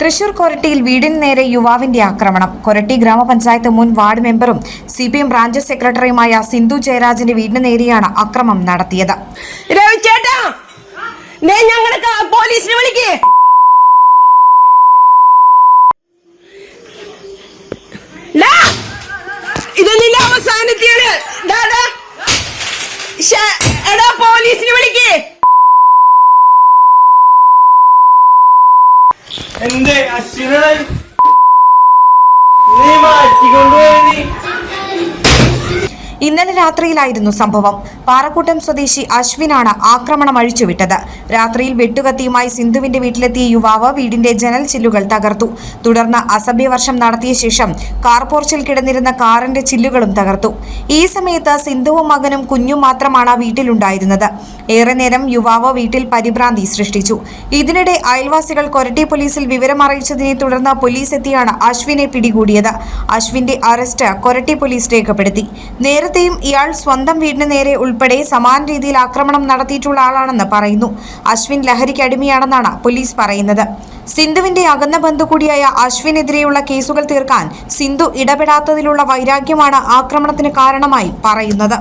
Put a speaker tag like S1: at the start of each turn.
S1: തൃശൂർ കൊരട്ടിയിൽ വീടിന് നേരെ യുവാവിന്റെ ആക്രമണം. കൊരട്ടി ഗ്രാമപഞ്ചായത്ത് മുൻ വാർഡ് മെമ്പറും സി പി എം ബ്രാഞ്ച് സെക്രട്ടറിയുമായ സിന്ധു ജയരാജന്റെ വീടിന് നേരെയാണ് അക്രമം നടത്തിയത്.
S2: ഞങ്ങളെ പോലീസിനെ വിളിക്കേ.
S3: എന്തേ? അശ്വിനെ നീ മാറ്റിക്കൊണ്ടുപോയി നീ
S1: ഇന്നലെ രാത്രിയിലായിരുന്നു സംഭവം. പാറക്കൂട്ടം സ്വദേശി അശ്വിനാണ് ആക്രമണം അഴിച്ചുവിട്ടത്. രാത്രിയിൽ വെട്ടുകത്തിയുമായി സിന്ധുവിന്റെ വീട്ടിലെത്തിയ യുവാവ് വീടിന്റെ ജനൽ ചില്ലുകൾ തകർത്തു. തുടർന്ന് അസഭ്യവർഷം നടത്തിയ ശേഷം കാർ പോർച്ചിൽ കിടന്നിരുന്ന കാറിന്റെ ചില്ലുകളും തകർത്തു. ഈ സമയത്ത് സിന്ധുവും മകനും കുഞ്ഞും മാത്രമാണ് വീട്ടിലുണ്ടായിരുന്നത്. ഏറെ നേരം യുവാവ് വീട്ടിൽ പരിഭ്രാന്തി സൃഷ്ടിച്ചു. ഇതിനിടെ അയൽവാസികൾ കൊരട്ടി പോലീസിൽ വിവരമറിയിച്ചതിനെ തുടർന്ന് പോലീസ് എത്തിയാണ് അശ്വിനെ പിടികൂടിയത്. അശ്വിന്റെ അറസ്റ്റ് കൊരട്ടി പോലീസ് രേഖപ്പെടുത്തി. നേരത്തെയും ഇയാൾ സ്വന്തം വീടിന് നേരെ ഉൾപ്പെടെ സമാന രീതിയിൽ ആക്രമണം നടത്തിയിട്ടുള്ള ആളാണെന്ന് പറയുന്നു. അശ്വിൻ ലഹരിക്ക് അടിമയാണെന്നാണ് പോലീസ് പറയുന്നത്. സിന്ധുവിന്റെ അകന്ന ബന്ധു കൂടിയായ അശ്വിനെതിരെയുള്ള കേസുകൾ തീർക്കാൻ സിന്ധു ഇടപെടാത്തതിലുള്ള വൈരാഗ്യമാണ് ആക്രമണത്തിന് കാരണമായി പറയുന്നത്.